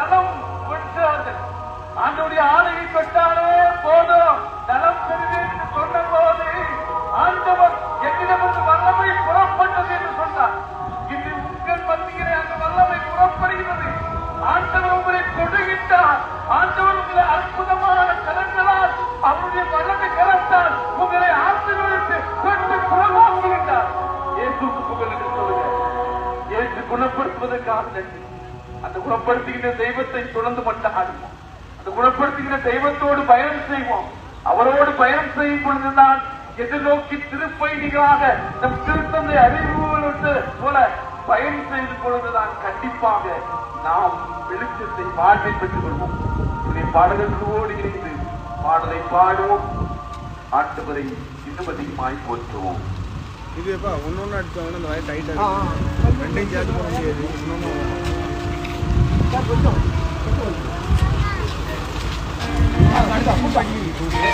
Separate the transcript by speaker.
Speaker 1: நலம் பெற்றார்கள் ஆண்டுடைய ஆணையை பெற்றாலே போதும். நலம் பெறுவேன் என்று சொன்ன போது ஆண்டவர் என்னிடமிருந்து வல்லமை புறப்பட்டது என்று சொன்னார். இன்று உங்கள் மத்தியிலே அந்த வல்லமை புறப்படுகிறது. ஆண்டவர் உங்களை தொடுகின்றார் ஆண்டவர் உங்களை அற்புதமான கரங்களால் அவருடைய வல்லமை கரத்தால் உங்களை ஆசீர்வதித்து பெற்று குணமாக்குகின்றார் இயேசுக்கு புகழ் என்று சொல்லுங்க இயேசு குணப்படுத்துவதற்காக நன்றி. அந்த குணப்படுத்துகின்ற தெய்வத்தை தொடர்ந்து மட்டாடுவோம். அந்த குணப்படுத்துகின்ற தெய்வத்தோடு பயணம் செய்வோம். அவரோடு பயணம் செய்யும் பொழுதுதான் எதிர்நோக்கி திருப்பயணிகளாக நம் திருத்தந்தை அறிவுறுவது போல பயணம் செய்து பொழுதுதான் கண்டிப்பாக நாம் வெளிச்சத்தை வாழ்வை பெற்றுக் கொள்வோம் இதை பாடகர்களோடு இணைந்து பாடலை பாடுவோம். ஆண்டவரை இன்னும் அதிகமாய் போற்றுவோம்.
Speaker 2: இது எப்பா ஒன்று அடிச்சவொடனே இந்த வயர் டைட்டாக ரெண்டையும் சேர்த்து போட முடியாது. இன்னொன்று 我走，我走。